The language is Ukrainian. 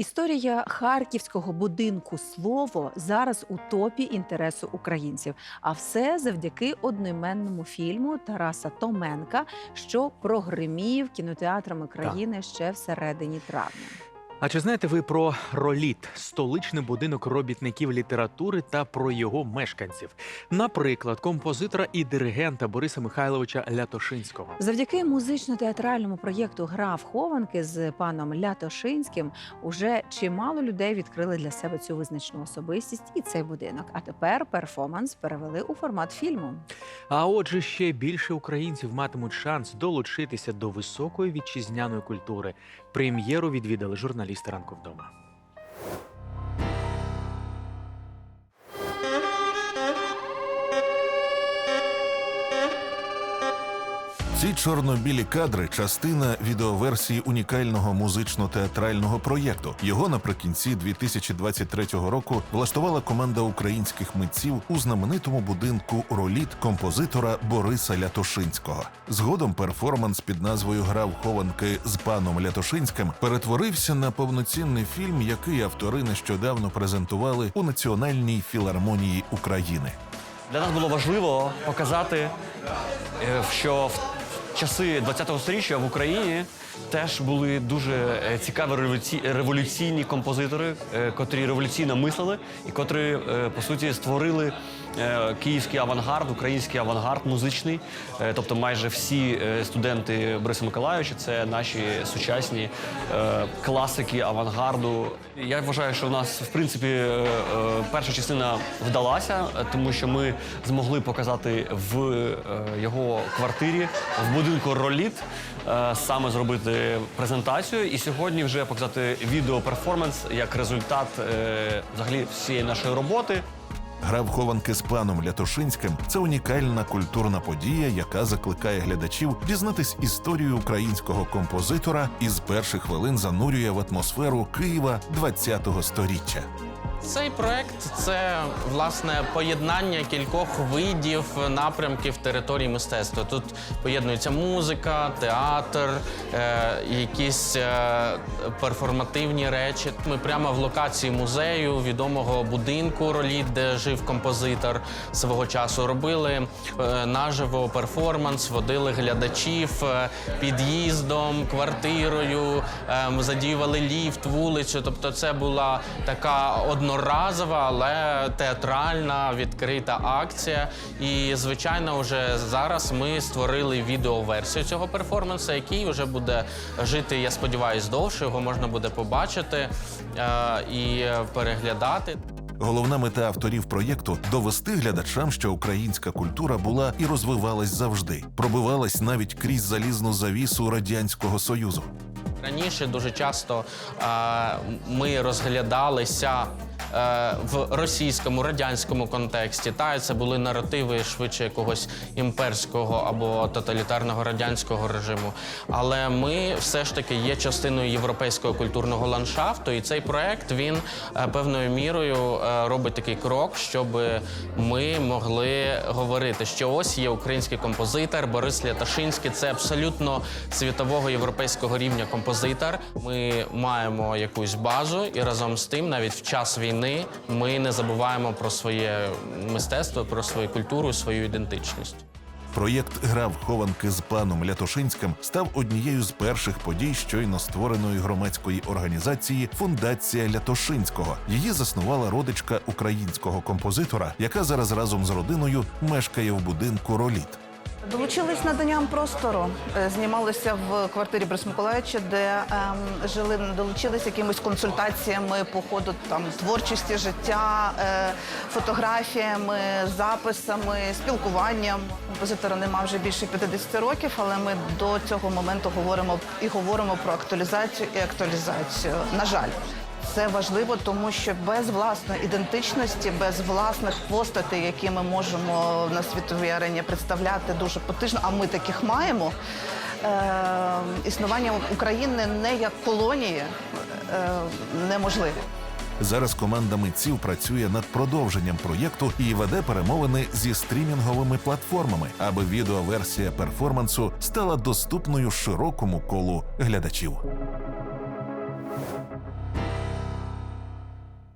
Історія харківського будинку слово зараз у топі інтересу українців. А все завдяки одноіменному фільму Тараса Томенка, що прогримів кінотеатрами країни ще всередині травня. А чи знаєте ви про Роліт, столичний будинок робітників літератури та про його мешканців? Наприклад, композитора і диригента Бориса Михайловича Лятошинського. Завдяки музично-театральному проєкту Гра в хованки з паном Лятошинським уже чимало людей відкрили для себе цю визначну особистість і цей будинок. А тепер перформанс перевели у формат фільму. А отже, ще більше українців матимуть шанс долучитися до високої вітчизняної культури. Прем'єру відвідали журналісти list ranków doma. Ці чорно-білі кадри частина відеоверсії унікального музично-театрального проєкту. Його наприкінці 2023 року влаштувала команда українських митців у знаменитому будинку роліт композитора Бориса Лятошинського. Згодом перформанс під назвою Гра в хованки з паном Лятошинським перетворився на повноцінний фільм, який автори нещодавно презентували у Національній філармонії України. Для нас було важливо показати, е, що в часи 20-го сторіччя в Україні теж були дуже е, цікаві революційні композитори, е, котрі революційно мислили і котрі, е, по суті, створили київський авангард, український авангард музичний. Тобто, майже всі студенти Бориса Миколайовича це наші сучасні класики авангарду. Я вважаю, що у нас в принципі перша частина вдалася, тому що ми змогли показати в його квартирі в будинку Роліт. Саме зробити презентацію і сьогодні вже показати відеоперформанс як результат е, взагалі всієї нашої роботи. Гра в хованки з паном Лятошинським це унікальна культурна подія, яка закликає глядачів дізнатись історію українського композитора і з перших хвилин занурює в атмосферу Києва ХХ століття. Цей проект це власне поєднання кількох видів напрямків території мистецтва. Тут поєднується музика, театр, е, якісь е, перформативні речі. Ми прямо в локації музею відомого будинку Роліт, де жив композитор свого часу. Робили е, наживо перформанс, водили глядачів е, під'їздом, квартирою, е, задіювали ліфт, вулицю. Тобто, це була така одноразова, але театральна відкрита акція. І звичайно, вже зараз ми створили відеоверсію цього перформансу, який вже буде жити, я сподіваюся, довше. Його можна буде побачити е, і переглядати. Головна мета авторів проєкту довести глядачам, що українська культура була і розвивалась завжди, пробивалась навіть крізь залізну завісу радянського союзу. Раніше дуже часто е, ми розглядалися в російському радянському контексті. Та це були наративи швидше якогось імперського або тоталітарного радянського режиму. Але ми все ж таки є частиною європейського культурного ландшафту, і цей проект він е, певною мірою е, робить такий крок, щоб ми могли говорити, що ось є український композитор Борис Ляташинський. Це абсолютно світового європейського рівня композитор. Ми маємо якусь базу, і разом з тим, навіть в час війни, ми не забуваємо про своє мистецтво, про свою культуру, свою ідентичність. Проєкт Гра в хованки з паном Лятошинським став однією з перших подій щойно створеної громадської організації Фундація Лятошинського. Її заснувала родичка українського композитора, яка зараз разом з родиною мешкає в будинку Роліт. Долучились наданням простору, Е, знімалися в квартирі Борис Миколаївича, де ем, жили, долучились якимись консультаціями по ходу там творчості життя, е, фотографіями, записами, спілкуванням. Композитора нема вже більше 50 років, але ми до цього моменту говоримо і говоримо про актуалізацію і актуалізацію. На жаль. Це важливо, тому що без власної ідентичності, без власних постатей, які ми можемо на світовій арені представляти дуже потужно, а ми таких маємо. Е, існування України не як колонії е, неможливе. Зараз команда митців працює над продовженням проєкту і веде перемовини зі стрімінговими платформами, аби відеоверсія перформансу стала доступною широкому колу глядачів.